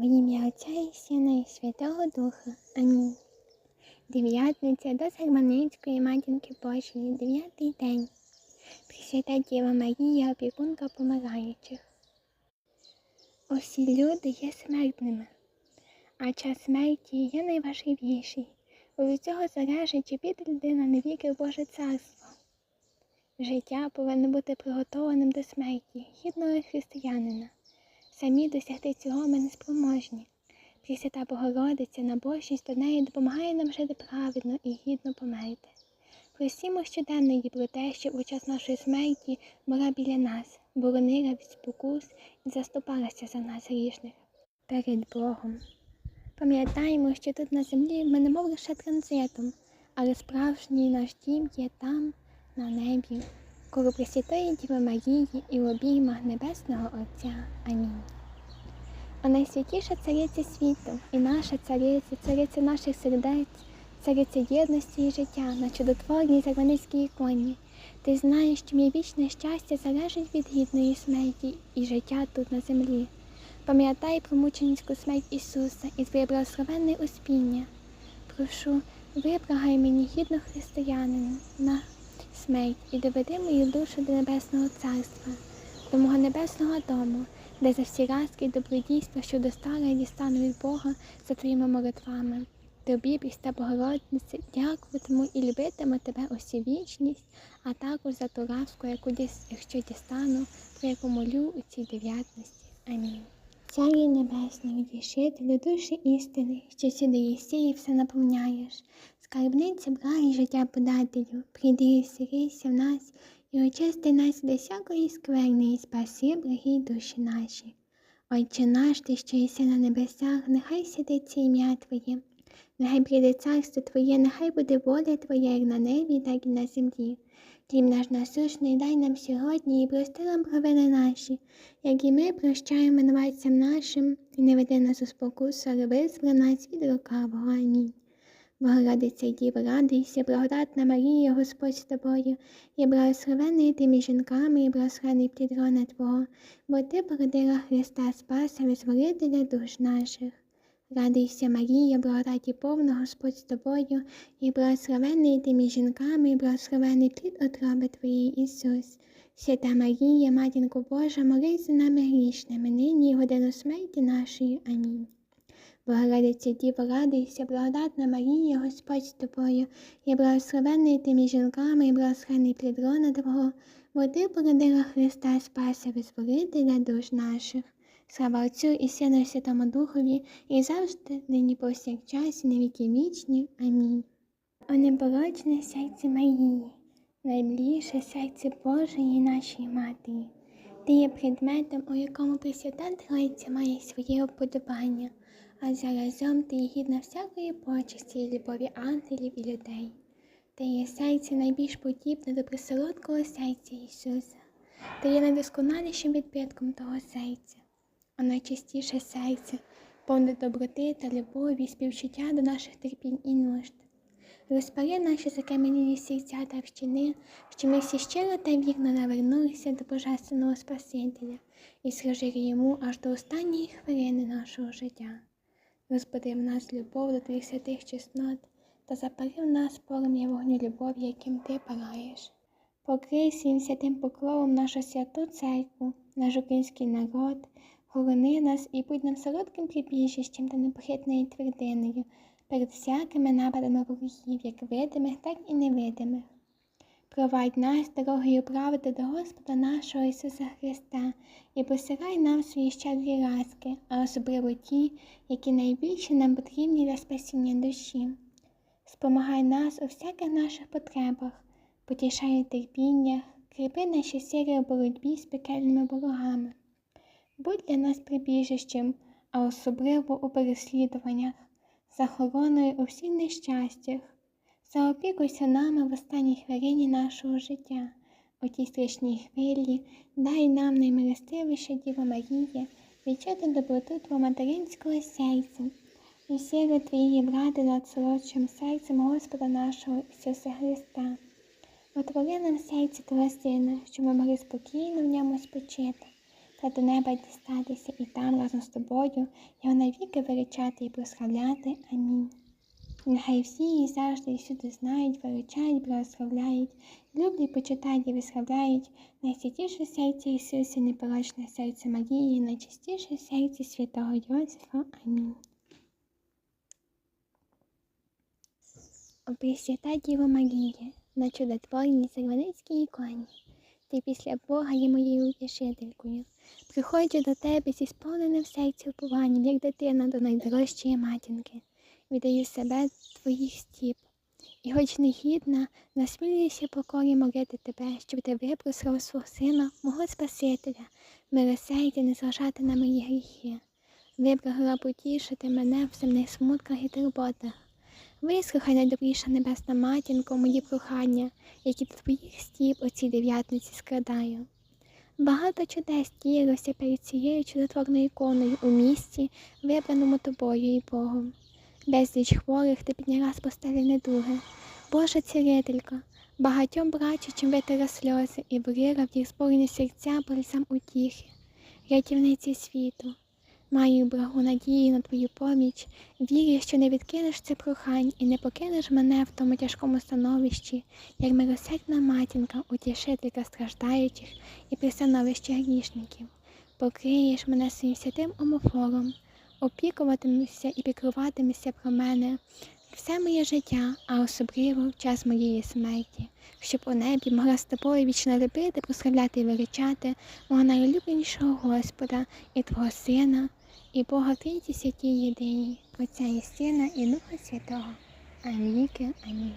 Во ім'я Отця і Сина і Святого Духа. Амінь. Дев'ятниця до Сарманицької матінки Божої, дев'ятий день. Пресвята Діва Марія, опікунка помираючих. Усі люди є смертними, а час смерті є найважливіший. Бо від цього залежить, чи піде людина на віки в Боже царство. Життя повинно бути приготованим до смерті, гідного християнина. Самі досягти цього ми не спроможні. Пресвята Богородиця, набожність до неї допомагає нам жити праведно і гідно померти. Просімо щоденно її про те, щоб у час нашої смерті була біля нас, боронила від спокус і заступалася за нас грішних перед Богом. Пам'ятаємо, що тут на землі ми не мов лише транзитом, але справжній наш дім є там, на небі, коло Пресвятої Діви Марії і в обіймах Небесного Отця. Амінь. А найсвятіша цариця світу і наша цариця, цариця наших сердець, цариця єдності і життя на чудотворній зарваницькій іконі. Ти знаєш, що моє вічне щастя залежить від гідної смерті і життя тут на землі. Пам'ятай про мученицьку смерть Ісуса і твоє благословенне успіння. Прошу, вибрагай мені гідно християнина на смерть і доведи мою душу до Небесного Царства, до мого небесного дому, де за всі разки і добродійства, що достала і дістану від Бога за твоїми молитвами. Тобі, Пріста Богороднице, дякуватиму і любитиму тебе усі вічність, а також за ту ласку, яку якщо дістану, про яку молю у цій дев'ятності. Амінь. Царі Небесний, утішителю душі істини, що сюди єсі і все наповняєш. Скарбниця благі життя подателю, прийди і сирися в нас, і очисти нас до всякої скверни, і спаси благі душі наші. Отче наш, ти, що єси на небесах, нехай святиться ім'я Твоє, нехай прийде царство Твоє, нехай буде воля Твоя, як на небі, так і на землі. Хліб наш насущний дай нам сьогодні і прости нам провини наші, як і ми прощаємо винуватцям нашим, і не веди нас у спокусу, але визволи нас від лукавого. Амінь. Богородиця Діва, радуйся, благодатна Марія, Господь з тобою, і благословений ти між жінками, і благословений плід рона Твого, бо ти породила Христа Спаса, визволителя душ наших. Радуйся, Марія, благодаті повна, Господь з тобою, і благословений ти між жінками, і благословений плід отроби Твоєї Ісус. Свята Марія, Матінко Божа, молись за нами грішними, нині і годину смерті нашої. Амінь. Богородиця Діва, радуйся, благодатна Марія, Господь з тобою, і благословений ти між жінками, і благословений плід лона Твого, бо ти породила Христа Спаса, визволителя душ наших. Слава Отцю і Сину і Святому Духові, і завжди, нині повсякчас, і на віки вічні. Амінь. О непорочне серце Марії, найближче серце Божої нашої Матері. Ти є предметом, у якому Пресвята Троїця має своє уподобання, а заразом ти є гідна всякої почесті і любові ангелів і людей. Ти є серце найбільш подібне до присолодкого серця Ісуса. Ти є найдосконалішим відбитком того серця, а найчистіше серце, повне доброти та любові, співчуття до наших терпінь і нужд. Розпари наші закам'янілі серця та вщини, що ми всі щиро та вірно навернулися до Божественного Спасителя і служили йому аж до останньої хвилини нашого життя. Розбуди в нас любов до твоїх святих чеснот та запари в нас полум'я вогню любові, яким ти палаєш. Покрий своїм святим покровом нашу святу церкву, наш український народ, хорони нас і будь нам солодким прибіжищем та непохитною твердиною перед всякими нападами ворогів, як видимих, так і невидимих. Провадь нас дорогою правди до Господа нашого Ісуса Христа і посирай нам свої щедрі ласки, а особливо ті, які найбільше нам потрібні для спасіння душі. Спомагай нас у всяких наших потребах, потішай у терпіннях, кріпи наші сили у боротьбі з пекельними ворогами. Будь для нас прибіжищем, а особливо у переслідуваннях, захороною у всіх нещастях. Заопікуйся нами в останній хвилині нашого життя, у тій страшній хвилі, дай нам наймилостивіша Діва Марія, відчути доброту Твого материнського серця, і сили Твоєї влади над солодшим серцем Господа нашого Ісуса Христа. Отвори нам серце Твого Сина, щоб ми могли спокійно в ньому спочити, та до неба дістатися і там разом з тобою його навіки величати і прославляти. Амінь. Нехай всі її завжди і всюди знають, величають, благословляють, люблять, почитають і виславляють найсвятіше серце Ісуса, непорочне серце Марії, найчистіше серце святого Йосифа. Амінь. Пресвята Діво Марія, на чудотворній Серваницькій іконі, ти після Бога є моєю утішителькою. Приходжу до тебе зі сповненим серцем упованням, як дитина до найдорожчої матінки. Віддаю себе твоїх стіп. І хоч негідна, насмілююся покорі молити тебе, щоб ти випросив свого сина, мого Спасителя, милосердя не зважати на мої гріхи. Вибрала потішити мене в земних смутках і турботах. Вислухай найдобріша небесна матінко мої прохання, які до твоїх стіп цій дев'ятниці складаю. Багато чудес діялося перед цією чудотворною іконою у місті, вибраному тобою і Богом. Безліч хворих ти підняла з постелі недуги. Божа цілителька, багатьом брачичим витера сльози і влила в їх зборні серця бальзам утіхи, рятівниці світу. Маю благу надію на твою поміч, вірю, що не відкинеш це прохань і не покинеш мене в тому тяжкому становищі, як милосердна матінка, утішителька страждаючих і пристановищі грішників. Покриєш мене своїм святим омофором, опікуватимешся і піклуватимешся про мене все моє життя, а особливо в час моєї смерті, щоб у небі могла з тобою вічно любити, прославляти і величати мого найулюбленішого Господа і Твого Сина, і Бога Трійці святій єдиній, Отця і Сина, і Духа Святого. Амінь. амінь.